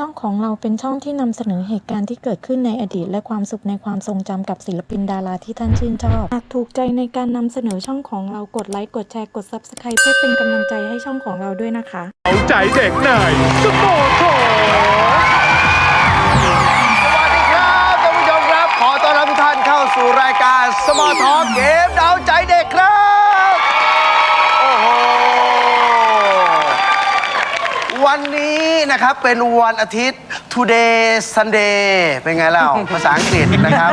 ช่องของเราเป็นช่องที่นำเสนอเหตุการณ์ที่เกิดขึ้นในอดีต และความสุขในความทรงจำกับศิลปินดาราที่ท่านชื่นชอบ หากถูกใจในการนำเสนอช่องของเรากดไลค์กดแชร์กด Subscribe เพื่อเป็นกำลังใจให้ช่องของเราด้วยนะคะ เอาใจเด็กหน่อยสโมโถสวัสดีครับท่านผู้ชมครับ ขอต้อนรับทุกท่านเข้าสู่รายการสมอทอเกมดาวใจเด็กครับ โอ้โห วันนี้นะครับเป็นวันอาทิตย์ today Sunday เป็นไงเล่า ภาษาอังกฤษนะครับ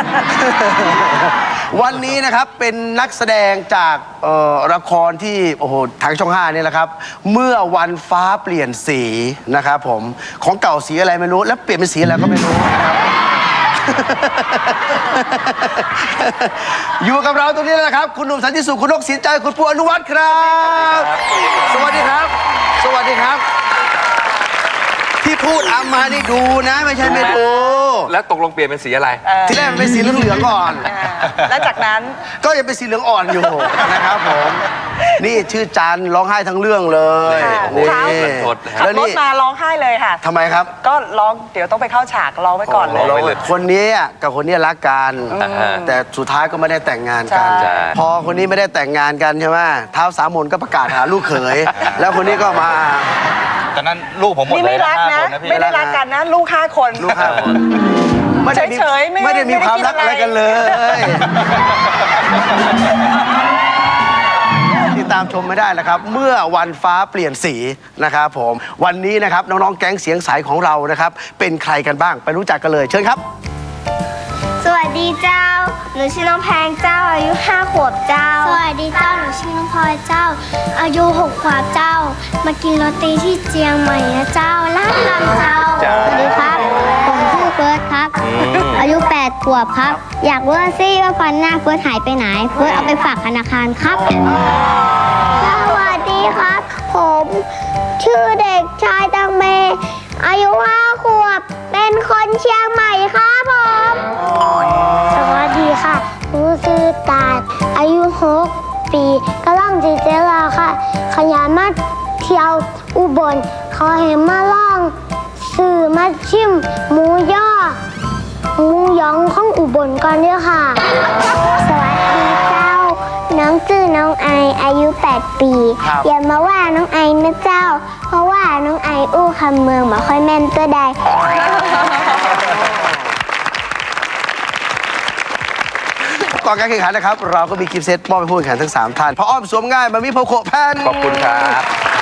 วันนี้นะครับเป็นนักแสดงจากเอ่อละครที่โอ้โหทางช่อง5เนี่ยแหละครับ เมื่อวันฟ้าเปลี่ยนสีนะครับผมของเก่าสีอะไรไม่รู้ แล้วเปลี่ยนเป็นสีอะไรก็ไม่รู้นะครับ อยู่กับเราตรงนี้แล้วนะครับ คุณหนุ่มสันติสุขคุณนกสินใจ คุณปูอนุวัฒน์ครับ สวัสดีครับ สวัสดีครับ ที่พูดอามานี่ดูนะไม่ใช่ไม่ดูแล้วตกลงเปลี่ยนเป็นสีอะไรที่แรกมันเป็นสีเหลืองๆก่อน อ่าแล้วจากนั้น ก็ยังเป็นสีเหลืองอ่อนอยู่ นะครับผม นี่ชื่อจันร้องไห้ทั้งเรื่องเลยค่ะ นี่เช้าสดนะฮะ ขับแล้วรถนี่มาร้องไห้เลยค่ะ ทำไมครับ ก็ร้องเดี๋ยวต้องไปเข้าฉากร้องไว้ก่อนเลยร้องไว้เลยคนนี้กับคนนี้รักกัน อ่าฮะแต่สุดท้ายก็ไม่ได้แต่งงานกัน ใช่ พอคนนี้ไม่ได้แต่งงานกันใช่ไหมเท้าสามมนก็ประกาศหาลูกเขย แล้วคนนี้ก็มา ตอนนั้นลูกผมหมดนี่เลไม่ยนะรักห้านะคนนะพี่ ไม่ได้รักกันนะ ลูกห้าคน ลูกห้าคนไม่ได้มีเฉยๆไม่ไม่ได้มีไม่ได้ความคิดรักอะไรอะไร กันเลย ติดตามชมไม่ได้นะครับ เมื่อวันฟ้าเปลี่ยนสีนะครับผม วันนี้นะครับน้องๆแก๊งเสียงใสของเรานะครับ เป็นใครกันบ้างไปรู้จักกันเลยเชิญครับ สวัสดีเจ้า หนูชื่อน้องแพงเจ้า อายุห้าขวบเจ้า สวัสดีเจ้า หนูชื่อน้องพลอยเจ้า อายุหกขวบเจ้า มากินโรตีที่เจียงใหม่นะเจ้าลาดลำเจ้า สวัสดีครับ ผมชื่อเฟิร์สครับ อายุแปดขวบครับ อยากรู้สิว่าฟันหน้าเฟิร์สหายไปไหน เฟิร์สเอาไปฝากธนาคารครับ สวัสดีครับ ผมชื่อเด็กชายตังเม อายุห้าขวบ เป็นคนเชียงใหม่ครับผม สวัสดีค่ะหนูชื่อตาดอายุหกปีกำลังจะเจรลาค่ะ ขยันมา เที่ยวอุบลเขาเห็นมาล่องสื่อมาชิมหมูย่อหมูหยองของอุบลก่อนเด้อค่ะ สวัสดีเจ้า น้องชื่อน้องไออายุ 8 ปี ครับ อย่ามาว่าน้องไอนะเจ้า เพราะว่าน้องไออู้คำเมืองมาค่อยแม่นตัวใด ก่อนการแข่งขันนะครับ เราก็มีกิฟต์เซตมอบให้ผู้แข่งขันทั้ง 3 ท่านพออ้อมสวมง่ายมามีโพโคแพนขอบคุณครับ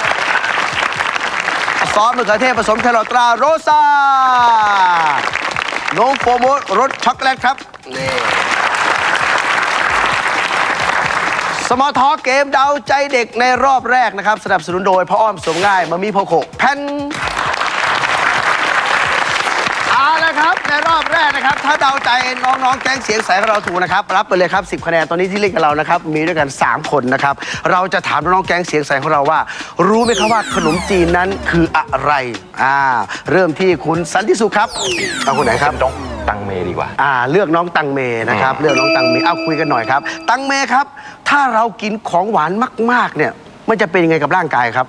ซอสมะเขือเทศผสมแครอทตราโรซาโนมโฟโมรสช็อกโกแลตครับนี่สมอทอเกมเดาใจเด็กในรอบแรกนะครับ สนับสนุนโดยพ่ออ้อมสวมง่ายมามีโพโคแพน เอาละครับในรอบแรกนะครับ ถ้าเดาใจน้องๆ แก๊งเสียงใสของเราถูกนะครับ รับไปเลยครับ 10 คะแนนตอนนี้ที่เล่นกับเรานะครับ มีด้วยกัน 3 คนนะครับ เราจะถามน้องๆ แก๊งเสียงใสของเราว่า รู้ไหมครับว่าขนมจีนนั้นคืออะไรอ่าเริ่มที่คุณสันติสุขครับเอาคนไหนครับน้องตังเมดีกว่า อ่าเลือกน้องตังเมนะครับเลือกน้องตังเมเอาคุยกันหน่อยครับ ตังเมครับ ถ้าเรากินของหวานมาก ๆ เนี่ย มันจะเป็นยังไงกับร่างกายครับ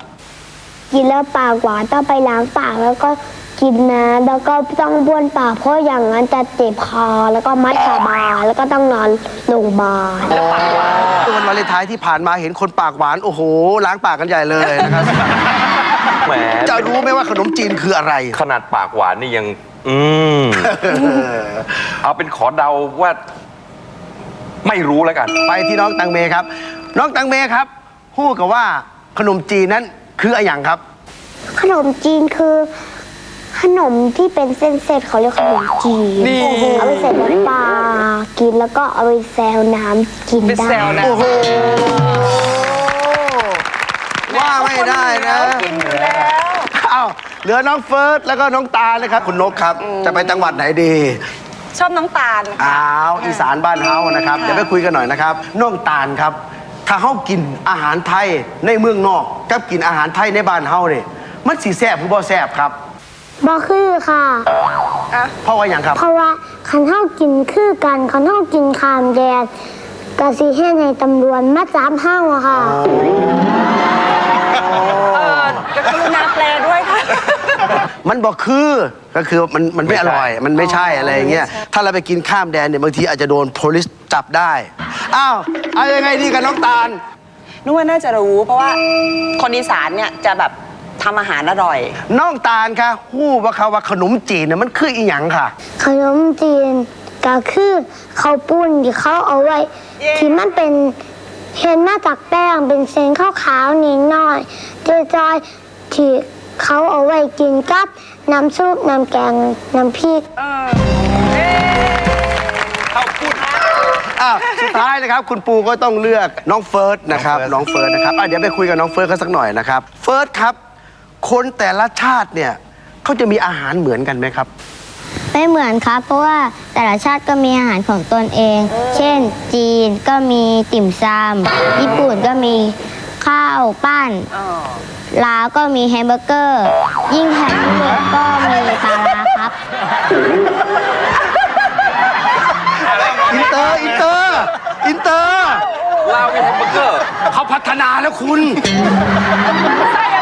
กินแล้วปากหวานต้องไปล้างปากแล้วก็ กินน้ำแล้วก็ต้องบ้วนปากเพราะอย่างนั้นจะเจ็บคอแล้วก็ไม่สบายแล้วก็ต้องนอนโรงพยาบาลวันวาเลนไทน์ที่ผ่านมาเห็นคนปากหวาน โอ้โห ล้างปากกันใหญ่เลยนะครับ แหมจะรู้ไหมว่าขนมจีนคืออะไร ขนาดปากหวานนี่ยัง อืม เอาเป็นขอเดาว่า ไม่รู้แล้วกัน ไปที่น้องตังเมครับ น้องตังเมครับพูดกับว่าขนมจีนนั้นคืออะไรอย่างครับ ขนมจีนคือ ขนมที่เป็นเส้นๆเขาเรียกขนมจีนนี่ เอาไปใส่น้ำปลากินแล้วก็เอาไปแซวน้ำกินไปได้ แซวนะโอ้โหว่าไม่ได้นะ กินอยู่แล้ว อ้าวเหลือน้องเฟิร์สแล้วก็น้องตาลนะครับ คุณนกครับ จะไปจังหวัดไหนดีชอบน้ำตาลค่ะอ้าวอีสานบ้านเฮานะครับค่ะเดี๋ยวไปคุยกันหน่อยนะครับน้องตาลครับ ถ้าเฮากินอาหารไทยในเมืองนอก กับกินอาหารไทยในบ้านเฮาเนี่ยมันสีแซ่บหรือบ่แซ่บครับ บ่คือค่ะเพราะว่าอย่างครับ เพราะว่าคันเท่ากินคือกันคันเท่ากินคามแดดกะสิให้ในตำรวจมาจับเฮาอะค่ะ เออจะกรุณาแปลด้วยค่ะ มันบอกคือก็คือมันมันไม่ไม่อใช่ร่อย มันไม่ใช่อะไรอย่างเงี้ยถ้าเราไปกินข้ามแดนเนี่ยบางทีอาจจะโดน police จับได้อ้าวเอายังไงดีกับน้องตาล นึกว่าน่าจะรู้เพราะว่าคนอีสานเนี่ยจะแบบ ทำอาหารอร่อย น้องตาลค่ะฮู้ว่าเขาว่าขนมจีนเนี่ยมันคืออีหยังค่ะ ขนมจีนก็คือข้าวปุ้นที่เขาเอาไว้ ที่มันเป็นเห็นมาจากแป้งเป็นเส้นขาวๆนิดหน่อยจอยๆที่เขาเอาไว้กินกับน้ำซุปน้ำแกงน้ำพริก อ้าวสุดท้ายนะครับ คุณปูก็ต้องเลือกน้องเฟิร์สนะครับน้น้อองงเฟิเฟิร์ร์สสนะครับอะเดี๋ยวไปคุยกับน้องเฟิร์สกันสักหน่อยนะครับ เฟิร์สครับ คนแต่ละชาติเนี่ยเขาจะมีอาหารเหมือนกันไหมครับ ไม่เหมือนครับ เพราะว่าแต่ละชาติก็มีอาหารของตนเอง เช่น จีนก็มีติ่มซำญี่ปุ่นก็มีข้าวปั้นลาวก็มีแฮมเบอร์เกอร์ ยิ่งแถบยุโรปก็มีปลาร้าครับ อินเตอร์ อินเตอร์ อินเตอร์ ลาวมีแฮมเบอร์เกอร์เขาพัฒนาแล้วคุณ ไส้อะไรอะไส้อะไร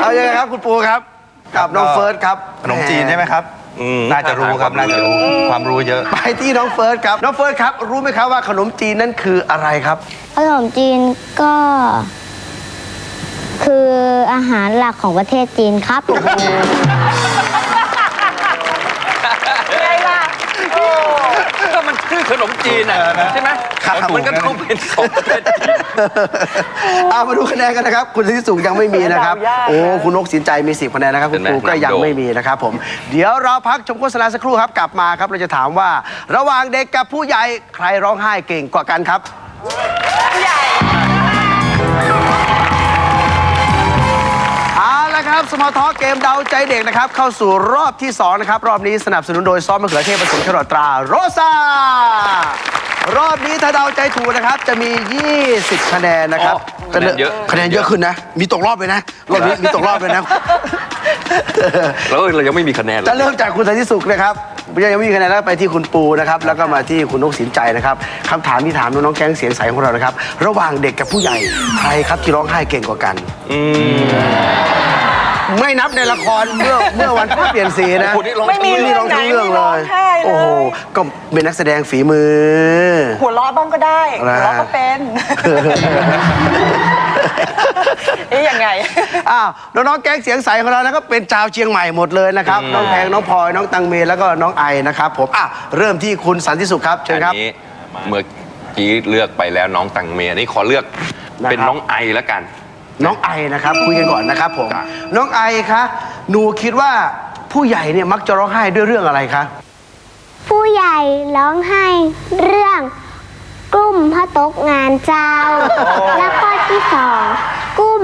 เอายังไงครับคุณปูครับกับน้องเฟิร์สครับขนมจีนใช่ไหมครับอืมน่าจะรู้ครับน่าจะรู้ความรู้เยอะ ไปที่น้องเฟิร์สครับ น้องเฟิร์สครับ รู้ไหมครับว่าขนมจีนนั่นคืออะไรครับ ขนมจีนก็ คืออาหารหลักของประเทศจีนครับ ชื่อขนมจีนอะใช่ไหมครับ มันก็ต้องเป็นของประเทศจีน เอามาดูคะแนนกันนะครับ คุณที่สุขยังไม่มีนะครับเดายากนะโอ้คุณนกสินใจมีสิบคะแนนนะครับ คุณเห็นไหมปูก็ยังนำโด่งไม่มีนะครับผม เดี๋ยวเราพักชมโฆษณาสักครู่ครับ กลับมาครับ เราจะถามว่า ระหว่างเด็กกับผู้ใหญ่ใครร้องไห้เก่งกว่ากันครับ เอาละครับสมอลท็อกเกมเดาใจเด็กนะครับ เข้าสู่รอบที่ 2 นะครับ รอบนี้สนับสนุนโดยซอสมะเขือเทศผสมแครอทตราโรซารอบนี้ถ้าเดาใจถูกนะครับ จะมี 20 คะแนนนะครับอ๋อคะแนนเยอะ คะแนนเยอะขึ้นนะ มีตกรอบเลยนะรอบนี้มีตกรอบเลยนะ แล้วเรายังไม่มีคะแนนเลจะย เริ่มจากคุณสันติสุขนะครับยังไม่มีคะแนนแล้วไปที่คุณปูนะครับ แล้วก็มาที่คุณนกสินใจนะครับคำถามที่ถามน้องๆแก๊งเสียงใสของเรานะครับ ระหว่างเด็กกับผู้ใหญ่ใครครับที่ร้องไห้เก่งกว่ากัน อืม ไม่นับในละครเมื่อเมื่อวันเปลี่ยนสีนะโอ้โหนี่ร้อง ไม่มีนี่ร้องทั้งเรื่องเลร้องยไห้เลย โอ้โหก็เป็นนักแสดงฝีมือ หัวเราะบ้างก็ได้นะหัวเราะก็เป็นเอ๊ยยังไง อ้าวน้องๆแก๊งเสียงใสของเรานะครับเป็นชาวเชียงใหม่หมดเลยนะครับน้องแพงน้องพลอยน้องตังเมแล้วก็น้องไอนะครับผมอะเริ่มที่คุณสันติสุขครับเชิญครับ อันนี้เมื่อกี้เลือกไปแล้วน้องตังเมียนี่ขอเลือกนะครับ เป็นน้องไอแล้วกัน น้องไอนะครับ คุยกันก่อนนะครับผมจ้ะน้องไอคะหนูคิดว่าผู้ใหญ่เนี่ยมักจะร้องไห้ด้วยเรื่องอะไรคะผู้ใหญ่ร้องไห้เรื่องกลุ่มพระตกงานเจ้า และข้อที่สองกลุ่ม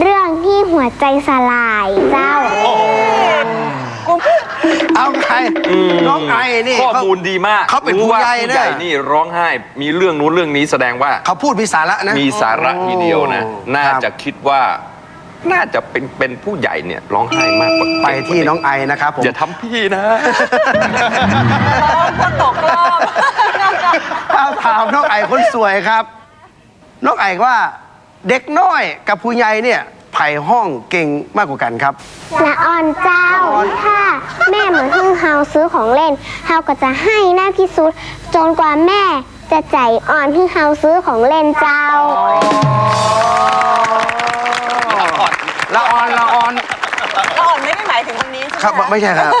เรื่องที่หัวใจสลายเจ้า เอาไงน้องไอนี่ข้อเขามูลดีมากเขาเป็นรู้ว่าผู้ใหญ่ผู้นะใหญ่นี่ร้องไห้มีเรื่องนู้นเรื่องนี้แสดงว่าเขาพูดมีสาระนะมีสาระทีเดียวนะโอ้น่าครับจะคิดว่าน่าจะเป็นเป็นผู้ใหญ่เนี่ยร้องไห้มากกว่าไปที่น้องไอนะครับผมอย่าทำพี่นะก็ตกรอบเอาถามน้องไอคนสวยครับ น้องไอว่าเด็กน้อยกับผู้ใหญ่เนี่ย ไผ่ห้องเก่งมากกว่ากันครับ ละอ่อนเจ้าถ้าแม่เหมือนพึ่งเฮาซื้อของเล่นเฮาก็จะให้หน้าที่สุดจนกว่าแม่จะใจอ่อนพึ่งเฮาซื้อของเล่นเจ้า ละออนละออนละอ่อนไม่ได้หมายถึงคนนี้ครัใช่บไหมไม่ใช่ครับ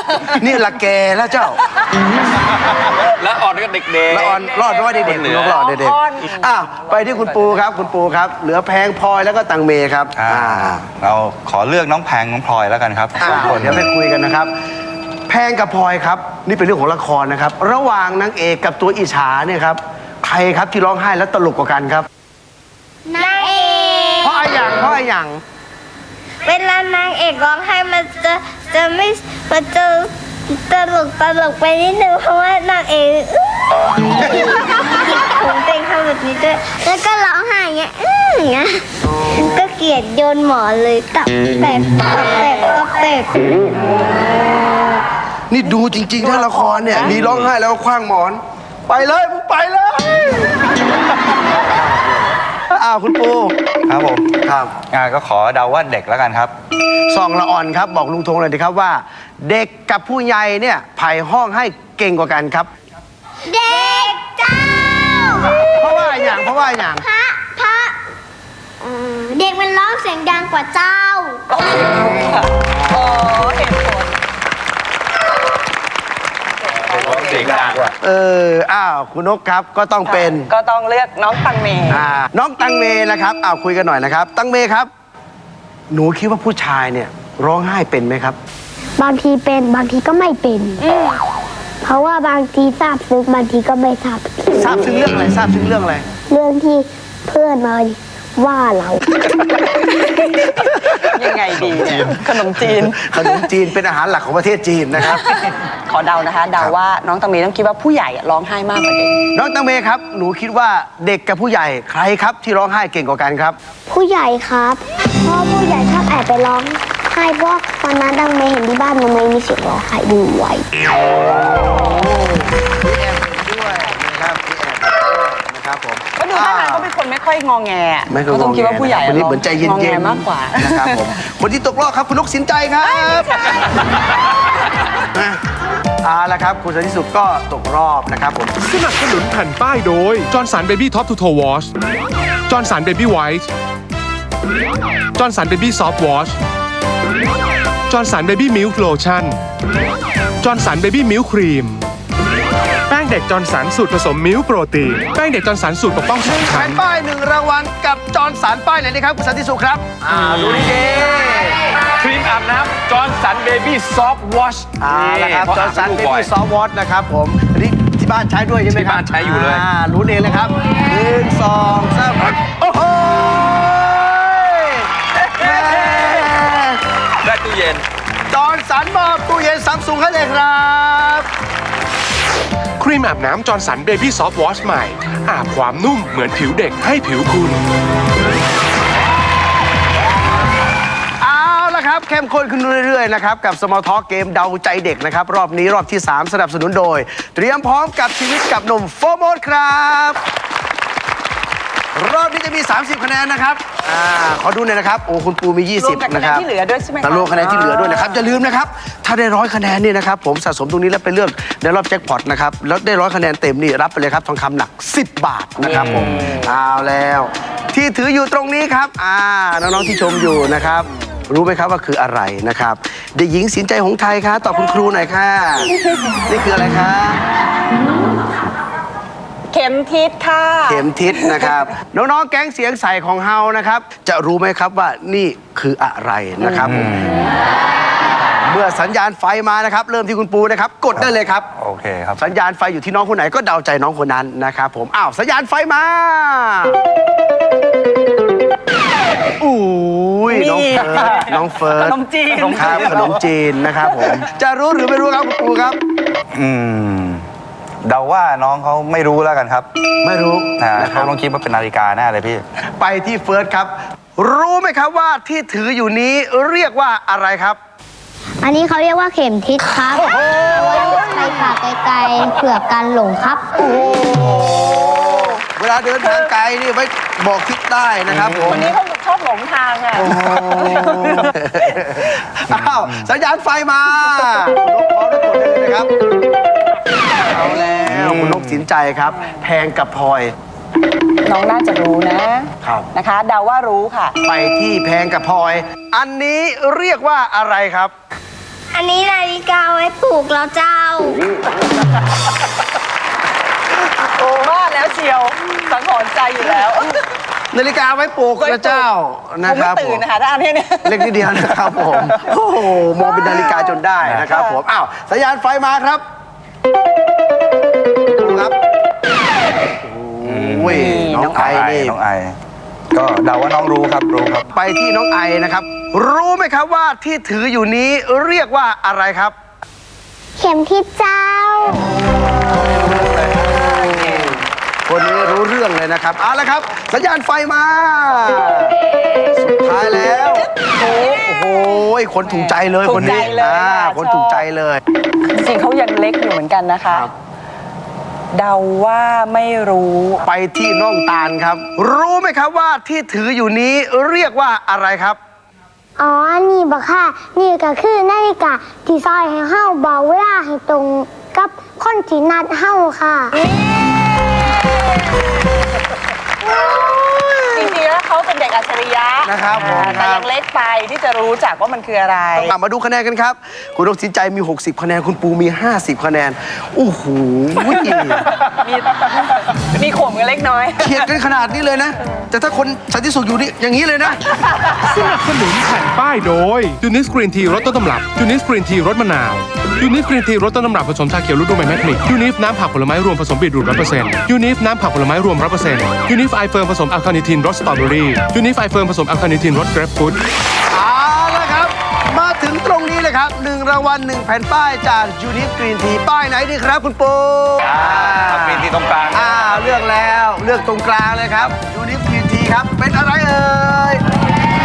นี่ละแกแล้วเจ้า แล้วอ่อนก็เด็กๆ ละออนรอดเพราะว่าเด็กคๆนเหนืคุณอนกรอดเด็กอ่อนๆอ้าวไปที่คุณปูครับคุณปูครับ เหลือแพงพลอยแล้วก็ตังเมครับอ่าเราขอเลือกน้องแพงน้องพลอยแล้วกันครับอ่าสองคนเดี๋ยวไปคุยกันนะครับ แพงกับพลอยครับ นี่เป็นเรื่องของละครนะครับ ระหว่างนางเอกกับตัวอิจฉาเนี่ยครับใครครับที่ร้องไห้แล้วตลกกว่ากันครับ นางเอก เพราะอะไรอย่างเพราะอะไรอย่าง เวลานางเอกร้องไห้มันจะจะไม่มันจะ ตลกตลกไปนิดนึงเพราะว่านางเอกผมเต็งทำแบบนี้ด้วย แล้วก็ร้องไห้เงี้ยอื้อเงี้ยก็เกลียดโยนหมอนเลยตับแปบตับแปบตับแปบนี่ดูจริงๆถ้าละครเนี่ย มีร้องไห้แล้วก็คว้างหมอน ไปเลยมึงไปเลย อ้าวคุณปูครับผมครับอ่าก็ขอเดาว่าเด็กแล้วกันครับ ซองละอ่อนครับบอกลุงธงเลยดีครับว่า เด็กกับผู้ใหญ่เนี่ยไผ่ห้องให้เก่งกว่ากันครับ เด็กเจ้า เพราะว่าอย่างเพราะว่าอย่างพระพระเอ่อเด็กมันร้องเสียงดังกว่าเจ้า โอ้เหตุผล เสียงดังเอออ้าวคุณนกครับก็ต้องเป็น ก็ต้องเลือกน้องตังเมอ่าน้องตังเมนะครับอ้าวคุยกันหน่อยนะครับ ตังเมครับ หนูคิดว่าผู้ชายเนี่ย ร้องไห้เป็นไหมครับ บางทีเป็นบางทีก็ไม่เป็น เพราะว่าบางทีทราบซึ้งบางทีก็ไม่ทราบซึ้งทราบซึ้งเรื่องอะไรทราบซึ้งเรื่องอะไร เรื่องที่เพื่อนมา ว่าเรา ยังไงดีเนี่ยขนมจีน ขนมจีนเป็นอาหารหลักของประเทศจีนนะครับ ขอเดานะคะเดาว่าน้องตังเมต้องคิดว่าผู้ใหญ่อะร้องไห้มากกว่าเด็กน้องตังเมครับ หนูคิดว่าเด็กกับผู้ใหญ่ใครครับที่ร้องไห้เก่งกว่ากันครับ ผู้ใหญ่ครับเพราะผู้ใหญ่ชอบแอบไปร้องไห้เพราะวันนั้นดังไม่เห็นที่บ้านมันไม่มีเสียงร้องไห้ด้วยพี่แอบเห็นด้ ดูท่าทางเขาเป็นคนไม่ค่อยงองแงอะไม่เคยก็ต้องคิดว่าผู้ใหญ่คนนี้เหมือนใจเย็งอแงนๆมากกว่านะครับผมคนที่ตกรอบครับคุณนกสินใจครับนะเอาละครับ คุณสันติสุขก็ตกรอบนะครับผมสนับสนุนแผ่นป้ายโดยจอร์นสันเบบี้ท็อปทูโทวอชจอร์นสันเบบี้ไวท์จอร์นสันเบบี้ซอฟต์วอชจอร์นสันเบบี้มิลค์โลชั่นจอร์นสันเบบี้มิลค์ครีม แป้งเด็กจอร์นสันสูตรผสมมิลค์โปรตีน แป้งเด็กจอร์นสันสูตรปกป้องสองแผ่ชั้นนป้ายหนึ่งรางวัลกับจอร์นสารป้ายไหนดีครับคุณสันติสุขครับ อ่าดูดีครีมอาบน้ำจอร์นสันเบบี้ซอฟต์วอชๆเอาละครับจอร์นสันเบบี้ซอฟต์วอตนะครับผมอันนี้ที่บ้านใช้ด้วยใช่ไหมครับที่บ้านใช้อยู่เลยรู้เองเลยครับหนึ่งสองสามโอ้โหแม่ได้ตู้เย็น จอร์นสันมอบตู้เย็นซัมซุงให้เลยครับ ครีมอาบน้ำจอร์สันเบบี้ซอฟต์วอชใหม่ อาบความนุ่มเหมือนผิวเด็กให้ผิวคุณ เอาละครับเข้มข้นขึ้นเรื่อยๆนะครับกับ Small Talk เกมเดาใจเด็กนะครับ รอบนี้รอบที่ 3 สนับสนุนโดย เตรียมพร้อมกับชีวิตกับหนุ่มโฟร์โมดครับ รอบนี้จะมี 30 คะแนนนะครับ อ่าขอดูหน่อยนะครับ โอ้คุณปูมี รวมกับ20 คะนะแนคนรับที่เหลือด้วยใช่ไหมคะแล้วรวมคะแนนที่เหลือด้วยนะครับ อย่าลืมนะครับ ถ้าได้ร้อยคะแนนนี่นะครับ ผมสะสมตรงนี้แล้วไปเลือกในรอบแจ็คพอตนะครับ แล้วได้ร้อยคะแนนเต็มนี่รับไปเลยครับ ทองคำหนัก 10 บาทนะครับผม เอาแล้ว ที่ถืออยู่ตรงนี้ครับ อ่า น้องๆที่ชมอยู่นะครับ รู้ไหมครับว่าคืออะไรนะครับ เด็กหญิงสินใจหงส์ไทยคะตอบคุณครูหน่อยค่ะ นี่คืออะไรคะ เข็มทิศค่ะ เข็มทิศนะครับ น้องๆ แก๊งเสียงใสของเฮานะครับ จะรู้ไหมครับว่านี่คืออะไรนะครับผมเมื่อสัญญาณไฟมานะครับ เริ่มที่คุณปูนะครับ กดได้เลยครับ โอเคครับ สัญญาณไฟอยู่ที่น้องคนไหนก็เดาใจน้องคนนั้นนะครับผมอ้าวสัญญาณไฟมาอุ้ยน้องเฟิร์สน้องเฟิร์สขนมจีนครับขนมจีนนะครับผมจะรู้หรือไม่รู้ครับคุณปูครับ อืม เดาว่าน้องเขาไม่รู้แล้วกันครับไม่รู้นะนะคเขารับต้องคิดว่าเป็นนาฬิกาแน่เลยพี่ ไปที่เฟิร์สครับ รู้ไหมครับว่าที่ถืออยู่นี้เรียกว่าอะไรครับ อันนี้เขาเรียกว่าเข็มทิศครับเอาไว้ไปผ่าไกลๆเผื่อการหลงครับ เวลาเดินทางไกลนี่ไว้บอกทิศได้นะครับผม วันนี้เขาชอบหลงทางอะโอ้โหอ้าวสัญญาณไฟมาคุณนก นกสินใจครับ แพงกับพลอยน้องน่าจะรู้นะครับ นะคะเดาว่ารู้ค่ะ ไปที่แพงกับพลอย อันนี้เรียกว่าอะไรครับ อันนี้นาฬิกาไว้ปลูกแล้วเจ้า โอ้ว่าแล้วเชียวสังหรณ์ใจอยู่แล้วนาฬิกาไว้ปลูกนะเจ้าคนะงคไม่รับตื่ผนมนะคะถ้าอันนี้เนี่ย เล็กนิดเดียวนะครับผม โอ้โหมองเป็นนาฬิกาจนได้นะครับผมอ้าวสัญญาณไฟมาครับ ก็เดาว่าน้องรู้ครับรู้ครับ ไปที่น้องไอนะครับ รู้ไหมครับว่าที่ถืออยู่นี้เรียกว่าอะไรครับ เข็มทิศเจ้า คนนี้รู้เรื่องเลยนะครับเอาละครับ สัญญาณไฟมา สุดท้ายแล้วโอ้โหคนถูกใจเลยคนนี้ถูกใจเลยอ่าค่ะคนชอบถูกใจเลย จริงเขายังเล็กอยู่เหมือนกันนะคะ เดาว่าไม่รู้ ไปที่น้องตาลครับ รู้ไหมครับว่าที่ถืออยู่นี้เรียกว่าอะไรครับ อ๋อ นี่บอกค่ะ นี่ก็คือนาฬิกาที่ซอยให้เฮาบอกเวลาให้ตรงกับคนที่นัดเฮาค่ะ จริงๆแล้ว เขาเป็นเด็กอัจฉริยะนะครับผมแต่ครับยังเล็กไปที่จะรู้จักว่ามันคืออะไร อะมาดูคะแนนกันครับ คุณนกสินใจมี 60 คะแนน คุณปูมี 50 คะแนน โอ้โหมีมีข่มกันเล็กน้อย เขียดกันขนาดนี้เลยนะ แต่ถ้าคนสันติสุขอยู่นี่อย่างนี้เลยนะ สนับสนุนแผ่นป้ายโดยยูนิสกรีนทีรสต้นตำรับยูนิสกรีนทีรสมะนาวยูนิสกรีนทีรสต้นตำรับผสมชาเขียวลูกดูใบแมกนิกยูนิฟน้ำผักผลไม้รวมผสมบีทรูทร้อยเปอร์เซ็นต์ยูนิฟน้ำผักผลไม้รวมร้อยเปอร์เซ็นต์ยูนิฟไอเฟิร์มผสมอัลคาเนทินรสสตรอเบอรี่ยูนิฟไอเฟิร์มผสมอัลคาเนทินรสเกรปฟรุตเอาละครับ มาถึงตรงนี้เลยครับหนึ่งรางวัลหนึ่งแผ่นป้ายจากยูนิฟกรีนทีป้ายไหนดีครับคุณปูกรีนทีตรงกลางอ่าเลือกแล้วเลือกตรงกลางเลยครับยูนิฟกรีนทีครับ เป็นอะไรเอ่ย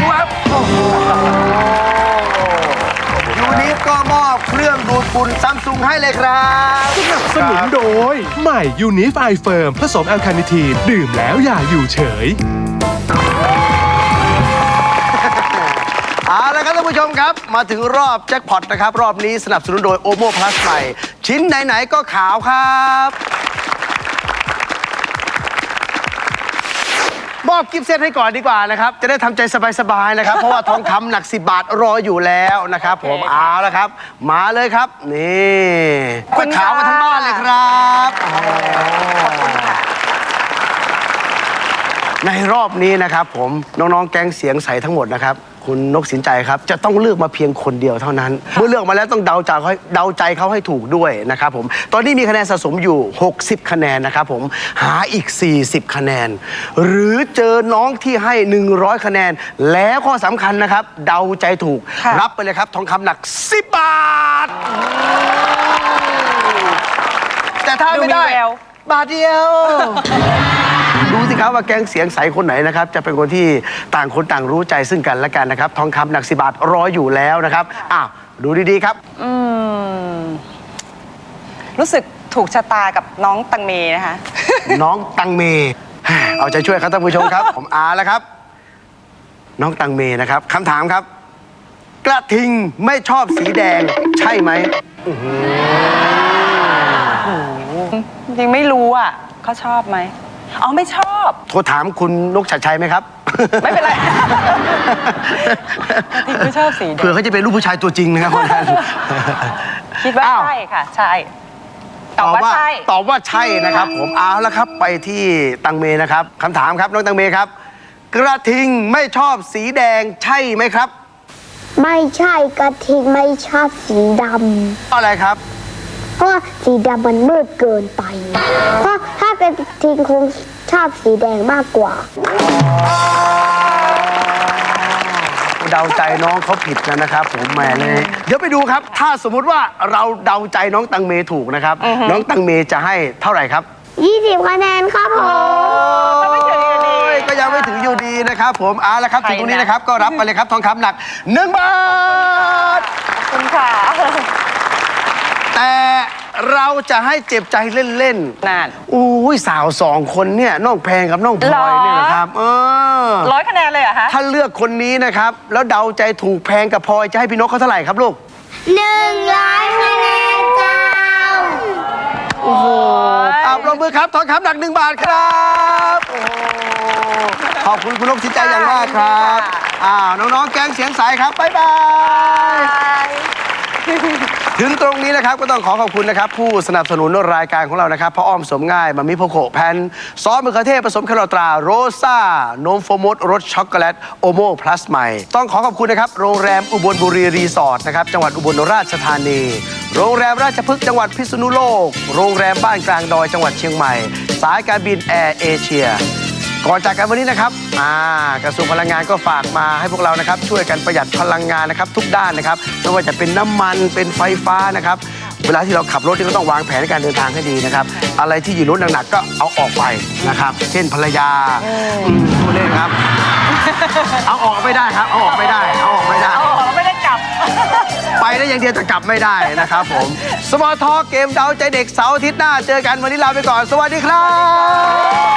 วับโอ้โหยูนิฟก็มอบเครื่องดูดฝุ่นซัมซุงให้เลยครับสนับสนุนโดย ใหม่ยูนิฟไอเฟิร์มผสมแอลคาเนทีนดื่มแล้วอย่าอยู่เฉย ผู้ชมครับ มาถึงรอบแจ็คพอตนะครับ รอบนี้สนับสนุนโดยโอโมพลัสใหม่ชิ้นไหน ๆ ก็ขาวครับ มอบกิฟต์เซตให้ก่อนดีกว่านะครับ จะได้ทำใจสบาย ๆ นะครับ เพราะว่าทองคำหนัก 10 บาทรออยู่แล้วนะครับ ผมเอาละครับ มาเลยครับ นี่ก็ขาวกันทั้งบ้านเลยครับโอ้โหในรอบนี้นะครับ ผมน้องๆแก๊งเสียงใสทั้งหมดนะครับ คุณนกสินใจครับ จะต้องเลือกมาเพียงคนเดียวเท่านั้น เมื่อเลือกมาแล้วต้องเดาใจเขาเดาใจเขาให้ถูกด้วยนะครับผมตอนนี้มีคะแนนสะสมอยู่ 60 คะแนนนะครับผมหาอีก 40 คะแนน หรือเจอน้องที่ให้ 100 คะแนน แล้วข้อสำคัญนะครับ เดาใจถูก ค่ะ รับไปเลยครับทองคำหนัก 10 บาท แต่ถ้าไม่ได้ดูมีแวว บาทเดียว ดูสิครับว่าแก๊งเสียงใสคนไหนนะครับจะเป็นคนที่ต่างคนต่างรู้ใจซึ่งกันและกันนะครับทองคำหนักสิบาทรออยู่แล้วนะครับอ้าวดูดีๆครับ อืมรู้สึกถูกชะตากับน้องตังเมนะคะ น้องตังเม เอาใจช่วยครับท่านผู้ชมครับ ผมอาแล้วครับ น้องตังเมนะครับคำถามครับ กระทิงไม่ชอบสีแดงใช่ไหมยังไม่รู้อะเขาชอบไหม อ๋อไม่ชอบ โทรถามคุณนกชัดชัยไหมครับ ไม่เป็นไรกระทิงไม่ชอบสีแดงเผื่อเขาจะเป็นลูกผู้ชายตัวจริงนะครับคนนั้น คิดว่าอ้าว ใช่ค่ะ ใช่ ตอบว่าใช่ ตอบว่าใช่นะครับ ผมเอาแล้วครับไปที่ตังเมนะครับคำถามครับน้องตังเมครับ กระทิงไม่ชอบสีแดงใช่ไหมครับไม่ใช่กระทิงไม่ชอบสีดอะไรครับำ เพราะว่าสีดำมันมืดเกินไป เพราะถ้ากระทิงคงชอบสีแดงมากกว่า เดาใจน้องเขาผิดนะครับ ผมแหม่เลย เดี๋ยวไปดูครับ ถ้าสมมุติว่าเราเดาใจน้องตังเมถูกนะครับ น้องตังเมจะให้เท่าไหร่ครับ 20คะแนนครับผมก็ไม่ถึงอยู่ดีโอ้ยก็ยังไม่ถึงอยู่ดีนะครับ ผมเอาละครับใครถึงตรงนี้นะนะครับ ก็รับไปเลยครับทองคำหนัก1บาทขอบคุณค่ะ แต่เราจะให้เจ็บใจเล่นๆนั่นอุ้ยสาวสองคนเนี่ยน้องแพงกับน้องพลอยเนี่ยนะครับ เออ ร้อยคะแนนเลยเหรอคะถ้าเลือกคนนี้นะครับ แล้วเดาใจถูกแพงกับพลอยจะให้พี่นกเขาเท่าไหร่ครับลูก หนึ่งร้อยคะแนนเจ้า โอ้โหเอาปรบมือครับ ทองคำหนักหนึ่งบาทครับ โอ้โห ขอบคุณคุณนกสินใจอย่างมากครับ อ้าว น้อง ๆ แก๊งเสียงใสครับ บ๊ายบาย ถึงตรงนี้นะครับก็ต้องขอขอบคุณนะครับผู้สนับสนุนรายการของเรานะครับพ่ออ้อมสมง่ายมามิโพโกแพนซอสมะเขือเทศผสมแครอทราโรซ่านมโฟมดรสช็อกโกแลตโอโมพลัสใหม่ ต้องขอขอบคุณนะครับโรงแรมอุบลบุรีรีสอร์ทนะครับจังหวัดอุบลราชธานี โรงแรมราชพฤกษ์จังหวัดพิษณุโลก โรงแรมบ้านกลางดอยจังหวัดเชียงใหม่ สายการบินแอร์เอเชีย ก่อนจากกันวันนี้นะครับอ่ากระทรวงพลังงานก็ฝากมาให้พวกเรานะครับช่วยกันประหยัดพลังงานนะครับทุกด้านนะครับไม่ว่าจะเป็นน้ำมันเป็นไฟฟ้านะครับเวลาที่เราขับรถนี่ก็ต้องวางแผนในการเดินทางให้ดีนะครับอะไรที่อยู่รถหนักๆก็เอาออกไปนะครับ เช่นภรรยาอืมพูดเล่นครับ เอาออกไม่ได้ครับเอาออกไม่ได้เอาออกไม่ได้อ๋อไม่ได้กลับ ไปได้อย่างเดียวจะกลับไม่ได้นะครับผม สมอทอเกมเดาใจเด็กเสาร์อาทิตย์หน้า เจอกันวันนี้ลาไปก่อน สวัสดีครับ